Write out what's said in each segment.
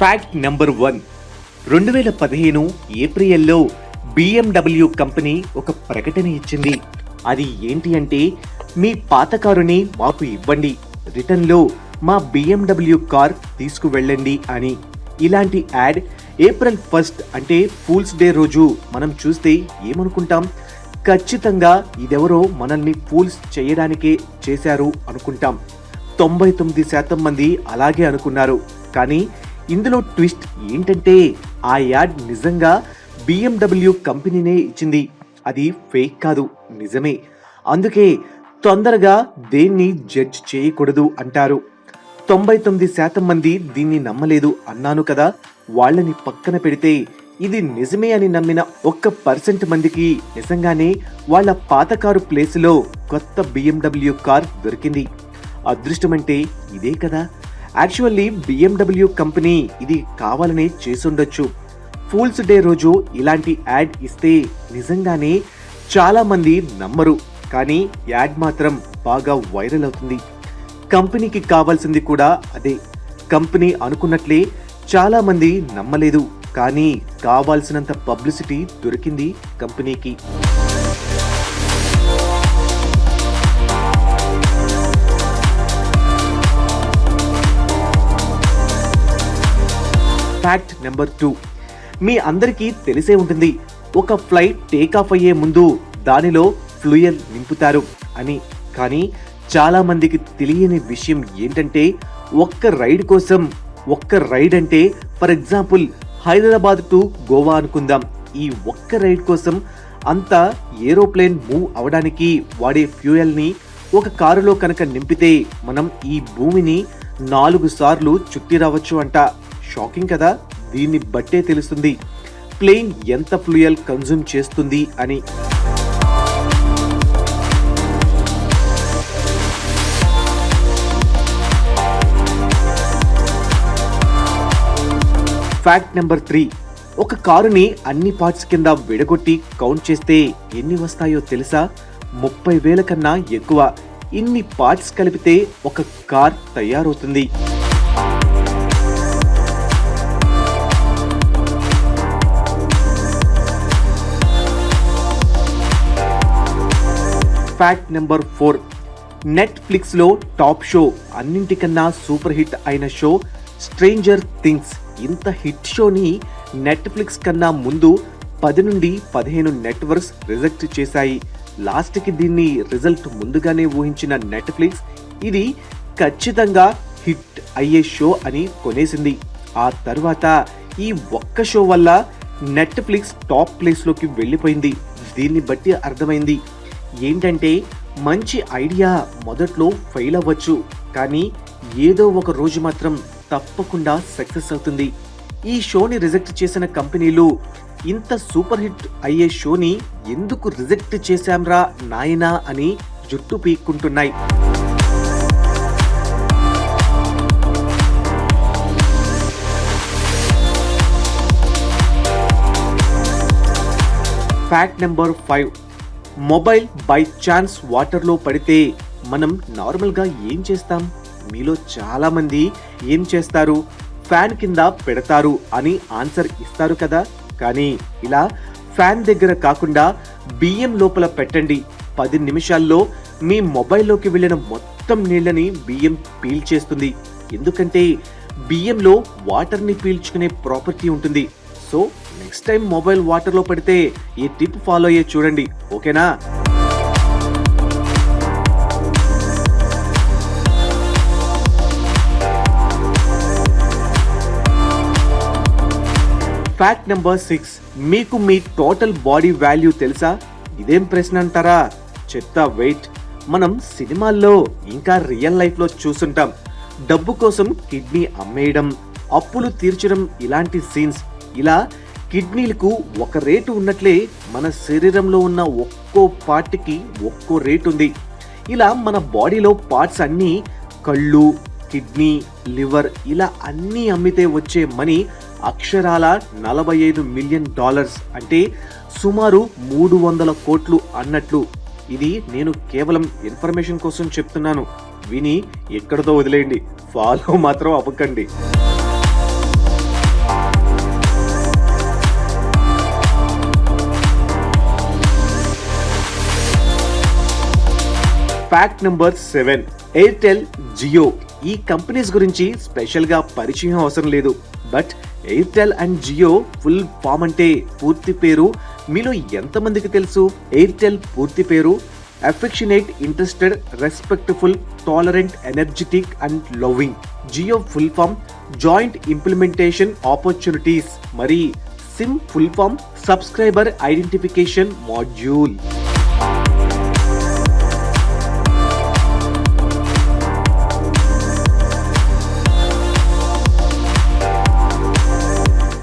Fact number one రెండు వేల పదిహేను ఏప్రిల్లో బిఎండబ్ల్యూ కంపెనీ ఒక ప్రకటన ఇచ్చింది. అది ఏంటి అంటే మీ పాత కారుని మాకు ఇవ్వండి. రిటర్న్లో మా బిఎండబ్ల్యూ కార్ తీసుకువెళ్ళండి అని. ఇలాంటి యాడ్ ఏప్రిల్ ఫస్ట్ అంటే ఫూల్స్ డే రోజు మనం చూస్తే ఏమనుకుంటాం? ఖచ్చితంగా ఇదెవరో మనల్ని ఫూల్స్ చేయడానికే చేశారు అనుకుంటాం. తొంభై తొమ్మిది శాతం మంది అలాగే అనుకున్నారు. కానీ ఇందులో ట్విస్ట్ ఏంటంటే ఆ యాడ్ నిజంగా బిఎండబ్ల్యూ కంపెనీనే ఇచ్చింది. అది ఫేక్ కాదు నిజమే. అందుకే తొందరగా దేన్ని జడ్జ్ చేయకూడదు అంటారు. తొంభై తొమ్మిది శాతం మంది దీన్ని నమ్మలేదు అన్నాను కదా వాళ్ళని పక్కన పెడితే ఇది నిజమే అని నమ్మిన ఒక్క పర్సెంట్ మందికి నిజంగానే వాళ్ళ పాత కారు ప్లేస్లో కొత్త బిఎండబ్ల్యూ కార్ దొరికింది. అదృష్టమంటే ఇదే కదా. యాక్చువల్లీ బిఎండబ్ల్యూ కంపెనీ ఇది కావాలని చేసుండొచ్చు. ఫూల్స్ డే రోజు ఇలాంటి యాడ్ ఇస్తే నిజంగానే చాలామంది నమ్మరు. కానీ యాడ్ మాత్రం బాగా వైరల్ అవుతుంది. కంపెనీకి కావాల్సింది కూడా అదే. కంపెనీ అనుకున్నట్లే చాలామంది నమ్మలేదు. కానీ కావాల్సినంత పబ్లిసిటీ దొరికింది కంపెనీకి ఫ్యాక్ట్ నెంబర్ టూ మీ అందరికీ తెలిసే ఉంటుంది ఒక ఫ్లైట్ టేక్ ఆఫ్ అయ్యే ముందు దానిలో ఫ్లూయల్ నింపుతారు అని. కానీ చాలామందికి తెలియని విషయం ఏంటంటే ఒక్క రైడ్ కోసం ఒక్క రైడ్ అంటే for example Hyderabad to Goa అనుకుందాం. ఈ ఒక్క రైడ్ కోసం అంత ఏరోప్లేన్ మూవ్ అవడానికి వాడే ఫ్యూయల్ని ఒక కారులో కనుక నింపితే మనం ఈ భూమిని నాలుగు సార్లు చుట్టి రావచ్చు అంట. షాకింగ్ కదా? దీన్ని బట్టే తెలుస్తుంది. ప్లేన్ ఎంత ఫ్లూయల్ కన్జ్యూమ్ చేస్తుంది అని. ఫ్యాక్ట్ నెంబర్ త్రీ ఒక కారుని అన్ని పార్ట్స్ కింద విడగొట్టి కౌంట్ చేస్తే ఎన్ని వస్తాయో తెలుసా? ముప్పై వేల కన్నా ఎక్కువ. ఇన్ని పార్ట్స్ కలిపితే ఒక కార్ తయారవుతుంది. ఫ్యాక్ట్ నెంబర్ ఫోర్ నెట్ఫ్లిక్స్లో టాప్ షో అన్నింటికన్నా సూపర్ హిట్ అయిన షో స్ట్రేంజర్ థింగ్స్ ఇంత హిట్ షోని నెట్ఫ్లిక్స్ కన్నా ముందు పది నుండి పదిహేను నెట్వర్క్స్ రిజెక్ట్ చేశాయి. లాస్ట్కి దీన్ని రిజల్ట్ ముందుగానే ఊహించిన నెట్ఫ్లిక్స్ ఇది ఖచ్చితంగా హిట్ అయ్యే షో అని కొనేసింది. ఆ తర్వాత ఈ ఒక్క షో వల్ల నెట్ఫ్లిక్స్ టాప్ ప్లేస్లోకి వెళ్ళిపోయింది. దీన్ని బట్టి అర్థమైంది. ఏంటంటే మంచి ఐడియా మొదట్లో ఫెయిల్ అవ్వచ్చు కానీ ఏదో ఒక రోజు మాత్రం తప్పకుండా సక్సెస్ అవుతుంది. ఈ షోని రిజెక్ట్ చేసిన కంపెనీలు ఇంత సూపర్ హిట్ అయ్యే షోని ఎందుకు రిజెక్ట్ చేశాంరా నాయనా అని జుట్టు పీక్కుంటున్నాయి. Fact number five. Mobile by chance వాటర్లో పడితే మనం నార్మల్గా ఏం చేస్తాం? మీలో చాలా మంది ఏం చేస్తారు? ఫ్యాన్ కింద పెడతారు అని ఆన్సర్ ఇస్తారు కదా? కానీ ఇలా ఫ్యాన్ దగ్గర కాకుండా బియ్యం లోపల పెట్టండి. పది నిమిషాల్లో మీ మొబైల్లోకి వెళ్ళిన మొత్తం నీళ్ళని బియ్యం పీల్చేస్తుంది. ఎందుకంటే బియ్యంలో వాటర్ని పీల్చుకునే ప్రాపర్టీ ఉంటుంది. సో నెక్స్ట్ టైం మొబైల్ వాటర్లో పడితే ఈ టిప్ ఫాలో అయ్యే చూడండి ఓకేనా? ఫ్యాక్ట్ నెంబర్ సిక్స్ మీకు మీ టోటల్ బాడీ వాల్యూ తెలుసా? ఇదేం ప్రశ్న అంటారా? చెత్త వెయిట్ మనం సినిమాల్లో ఇంకా రియల్ లైఫ్లో చూస్తుంటాం డబ్బు కోసం కిడ్నీ అమ్మేయడం అప్పులు తీర్చడం ఇలాంటి సీన్స్ ఇలా కిడ్నీలకు ఒక రేటు ఉన్నట్లే మన శరీరంలో ఉన్న ఒక్కో పార్ట్కి ఒక్కో రేటు ఉంది ఇలా మన బాడీలో పార్ట్స్ అన్నీ కళ్ళు కిడ్నీ లివర్ ఇలా అన్నీ అమ్మితే వచ్చే మనీ అక్షరాల నలభై ఐదు మిలియన్ డాలర్స్ అంటే సుమారు మూడు వందల కోట్లు అన్నట్లు. ఇది నేను కేవలం ఇన్ఫర్మేషన్ కోసం చెప్తున్నాను. విని ఎక్కడితో వదిలేయండి. ఫాలో మాత్రం అవ్వకండి. Fact number seven. Airtel Jio. ఈ కంపెనీస్ గురించి స్పెషల్గా పరిచయం అవసరం లేదు. But Airtel and Jio full form అంటే పూర్తి పేరు మీలో ఎంతమందికి తెలుసు? ఎయిర్టెల్ పూర్తి పేరు? Affectionate interested respectful tolerant energetic and loving Jio full form joint implementation opportunities. మరి SIM full form subscriber identification module.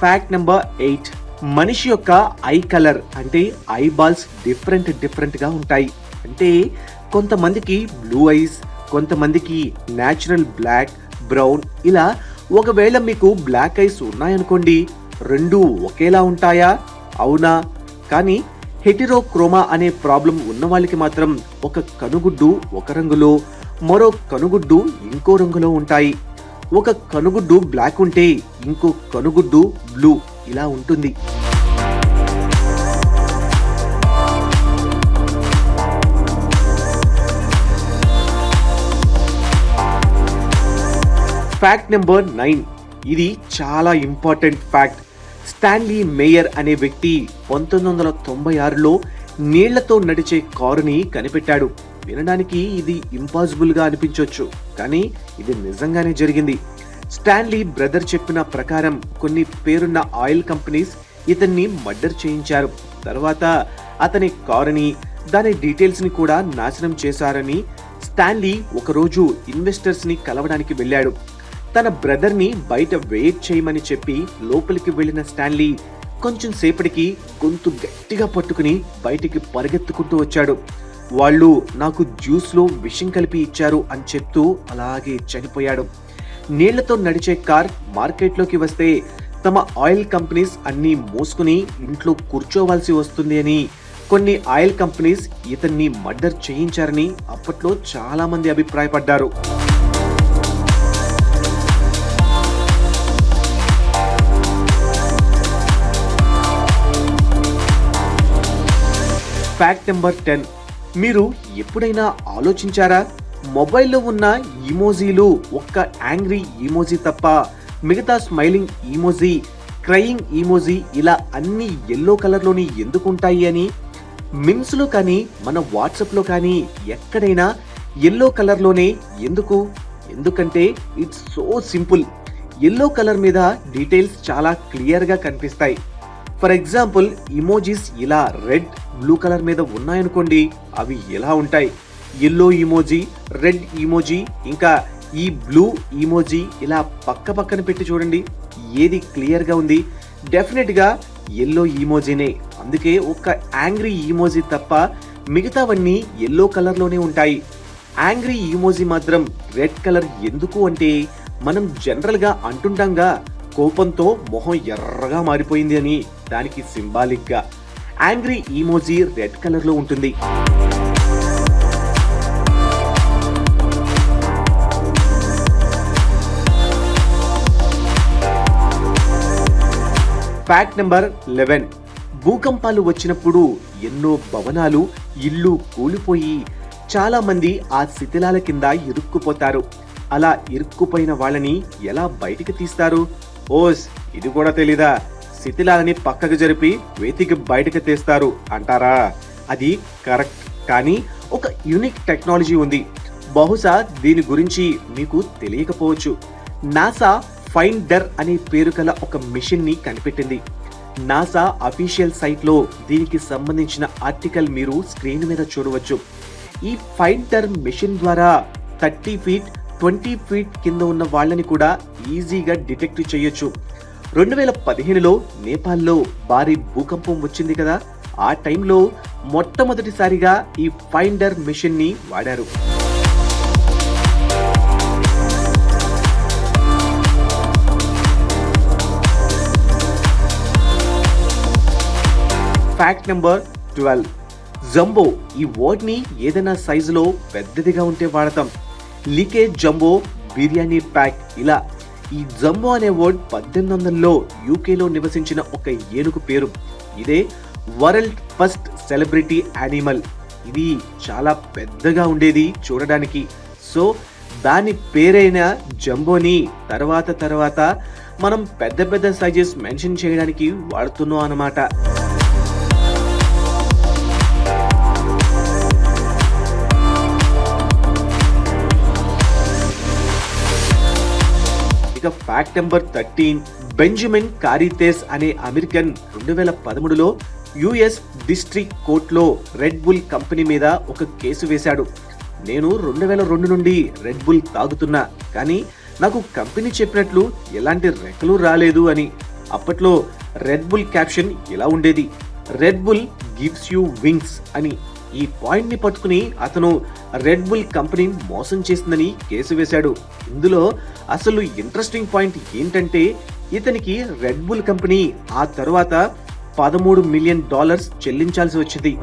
Fact number eight మనిషి యొక్క ఐ కలర్ అంటే ఐ బాల్స్ డిఫరెంట్ డిఫరెంట్గా ఉంటాయి. అంటే కొంతమందికి బ్లూ ఐస్ కొంతమందికి న్యాచురల్ బ్లాక్ బ్రౌన్ ఇలా ఒకవేళ మీకు బ్లాక్ ఐస్ ఉన్నాయనుకోండి రెండు ఒకేలా ఉంటాయా? అవునా? కానీ హెటిరోక్రోమా అనే ప్రాబ్లం ఉన్న వాళ్ళకి మాత్రం ఒక కనుగుడ్డు ఒక రంగులో మరో కనుగుడ్డు ఇంకో రంగులో ఉంటాయి. ఒక కనుగుడ్డు బ్లాక్ ఉంటే ఇంకో కనుగుడ్డు బ్లూ ఇలా ఉంటుంది. ఫ్యాక్ట్ నెంబర్ నైన్ ఇది చాలా ఇంపార్టెంట్ ఫ్యాక్ట్ స్టాన్లీ మేయర్ అనే వ్యక్తి పంతొమ్మిది వందల తొంభై ఆరులో నీళ్ళతో నడిచే కారుని కనిపెట్టాడు. వినడానికి ఇది ఇంపాసిబుల్గా అనిపించవచ్చు కానీ ఇది నిజంగానే జరిగింది. స్టాన్లీ బ్రదర్ చెప్పిన ప్రకారం కొన్ని పేరున్న ఆయిల్ కంపెనీస్ ఇతన్ని మర్డర్ చేయించారు. తర్వాత అతని కారుని దాని డీటెయిల్స్ని కూడా నాశనం చేశారని స్టాన్లీ ఒకరోజు ఇన్వెస్టర్స్ని కలవడానికి వెళ్ళాడు. తన బ్రదర్ని బయట వెయిట్ చేయమని చెప్పి లోపలికి వెళ్ళిన స్టాన్లీ కొంచెం సేపటికి గొంతు గట్టిగా పట్టుకుని బయటికి పరిగెత్తుకుంటూ వచ్చాడు. వాళ్ళు నాకు జ్యూస్లో విషం కలిపి ఇచ్చారు అని చెప్తూ అలాగే చనిపోయాడు. నీళ్ళతో నడిచే కార్ మార్కెట్లోకి వస్తే తమ ఆయిల్ కంపెనీస్ అన్నీ మోసుకుని ఇంట్లో కూర్చోవాల్సి వస్తుంది అని కొన్ని ఆయిల్ కంపెనీస్ ఇతన్ని మర్డర్ చేయించారని అప్పట్లో చాలామంది అభిప్రాయపడ్డారు. Fact number ten. మీరు ఎప్పుడైనా ఆలోచించారా? మొబైల్లో ఉన్న ఈమోజీలు ఒక్క యాంగ్రీ ఈమోజీ తప్ప మిగతా స్మైలింగ్ ఈమోజీ క్రయింగ్ ఈమోజీ ఇలా అన్ని ఎల్లో కలర్లోని ఎందుకు ఉంటాయి అని? మిమ్స్లో కానీ మన వాట్సాప్లో కానీ ఎక్కడైనా ఎల్లో కలర్లోనే ఎందుకు? ఎందుకంటే it's so simple. Yellow colour మీద డీటెయిల్స్ చాలా క్లియర్గా కనిపిస్తాయి. ఫర్ ఎగ్జాంపుల్ ఇమోజీస్ ఇలా రెడ్ బ్లూ కలర్ మీద ఉన్నాయనుకోండి అవి ఎలా ఉంటాయి? ఎల్లో ఇమోజీ రెడ్ ఇమోజీ ఇంకా ఈ బ్లూ ఇమోజీ ఇలా పక్క పక్కన పెట్టి చూడండి ఏది క్లియర్గా ఉంది? డెఫినెట్గా ఎల్లో ఈమోజీనే అందుకే ఒక్క యాంగ్రీ ఈమోజీ తప్ప మిగతావన్నీ ఎల్లో కలర్లోనే ఉంటాయి. యాంగ్రీ ఈమోజీ మాత్రం రెడ్ కలర్ ఎందుకు అంటే మనం జనరల్గా అంటుంటాంగా కోపంతో మొహం ఎర్రగా మారిపోయింది అని. దానికి సింబాలిక్గా యాంగ్రీ ఈమోజీ రెడ్ కలర్లో ఉంటుంది. ఫ్యాక్ట్ నెంబర్ లెవెన్ భూకంపాలు వచ్చినప్పుడు ఎన్నో భవనాలు ఇల్లు కూలిపోయి చాలా మంది ఆ శిథిలాల కింద ఇరుక్కుపోతారు. అలా ఇరుక్కుపోయిన వాళ్ళని ఎలా బయటికి తీస్తారు? ఓస్ ఇది కూడా తెలీదా? శిథిలాలని పక్కకు జరిపి వేతికి బయటకు తీస్తారు అంటారా? అది కరెక్ట్. కానీ ఒక యూనిక్ టెక్నాలజీ ఉంది. బహుశా దీని గురించి మీకు తెలియకపోవచ్చు. నాసా ఫైండర్ అనే పేరు గల ఒక మిషన్ని కనిపెట్టింది. నాసా అఫీషియల్ సైట్లో దీనికి సంబంధించిన ఆర్టికల్ మీరు స్క్రీన్ మీద చూడవచ్చు. ఈ ఫైండర్ మిషన్ ద్వారా థర్టీ ఫీట్ ట్వంటీ ఫీట్ కింద ఉన్న వాళ్ళని కూడా ఈజీగా డిటెక్ట్ చేయొచ్చు. రెండు వేల పదిహేనులో నేపాల్లో భారీ భూకంపం వచ్చింది కదా. ఆ టైంలో మొట్టమొదటిసారిగా ఈ ఫైండర్ మిషన్ని వాడారు. ఫ్యాక్ట్ నెంబర్ ట్వెల్వ్ జంబో ఈ వర్డ్ని ఏదైనా సైజులో పెద్దదిగా ఉంటే వాడతాం. లీకేజ్ జంబో బిర్యానీ ప్యాక్ ఇలా ఈ జంబో అనే వర్డ్ పద్దెనిమిది వందలలో యూకేలో నివసించిన ఒక ఏనుగు పేరు. ఇదే వరల్డ్ ఫస్ట్ సెలబ్రిటీ యానిమల్. ఇది చాలా పెద్దగా ఉండేది చూడడానికి. సో దాని పేరైన జంబోని తర్వాత తర్వాత మనం పెద్ద పెద్ద సైజెస్ మెన్షన్ చేయడానికి వాడుతున్నాం అన్నమాట. ఇక fact number thirteen Benjamin Careathers అనే అమెరికన్ రెండు వేల పదమూడులో యుఎస్ డిస్ట్రిక్ట్ కోర్టులో రెడ్ బుల్ కంపెనీ మీద ఒక కేసు వేశాడు. నేను రెండు వేల రెండు నుండి రెడ్ బుల్ తాగుతున్నా కానీ నాకు కంపెనీ చెప్పినట్లు ఎలాంటి రెక్కలు రాలేదు అని. అప్పట్లో రెడ్ బుల్ క్యాప్షన్ ఇలా ఉండేది? Red Bull gives you wings అని. ఈ పాయింట్ని పట్టుకుని అతను రెడ్ బుల్ కంపెనీ మోసం చేసిందని కేసు వేశాడు. ఇందులో అసలు ఇంట్రెస్టింగ్ పాయింట్ ఏంటంటే ఇతనికి రెడ్ బుల్ కంపెనీ ఆ తర్వాత పదమూడు మిలియన్ డాలర్స్ చెల్లించాల్సి వచ్చింది.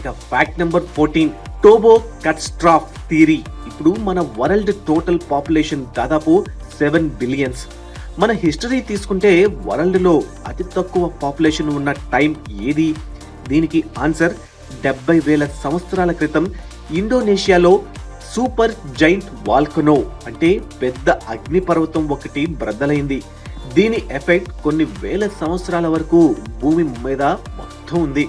ఇక fact number fourteen Toba catastrophe theory ఇప్పుడు మన వరల్డ్ టోటల్ పాపులేషన్ దాదాపు సెవెన్ బిలియన్స్. మన హిస్టరీ తీసుకుంటే వరల్డ్లో అతి తక్కువ పాపులేషన్ ఉన్న టైం ఏది? దీనికి ఆన్సర్ డెబ్బై వేల సంవత్సరాల క్రితం ఇండోనేషియాలో సూపర్ జైంట్ వాల్కనో అంటే పెద్ద అగ్నిపర్వతం ఒకటి బ్రద్దలైంది. దీని ఎఫెక్ట్ కొన్ని వేల సంవత్సరాల వరకు భూమి మీద మొత్తం ఉంది.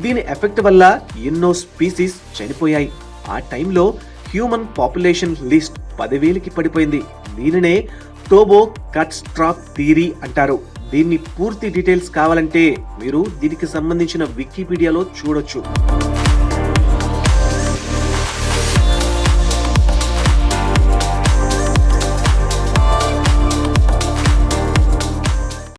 దీని ఎఫెక్ట్ వల్ల ఎన్నో స్పీసీస్ చనిపోయాయి. ఆ టైంలో హ్యూమన్ పాపులేషన్ లిస్ట్ పదివేలకి పడిపోయింది. దీనినే టోబో కట్ స్ట్రాప్ థియరీ అంటారు. దీన్ని పూర్తి డీటెయిల్స్ కావాలంటే మీరు దీనికి సంబంధించిన వికీపీడియాలో చూడొచ్చు.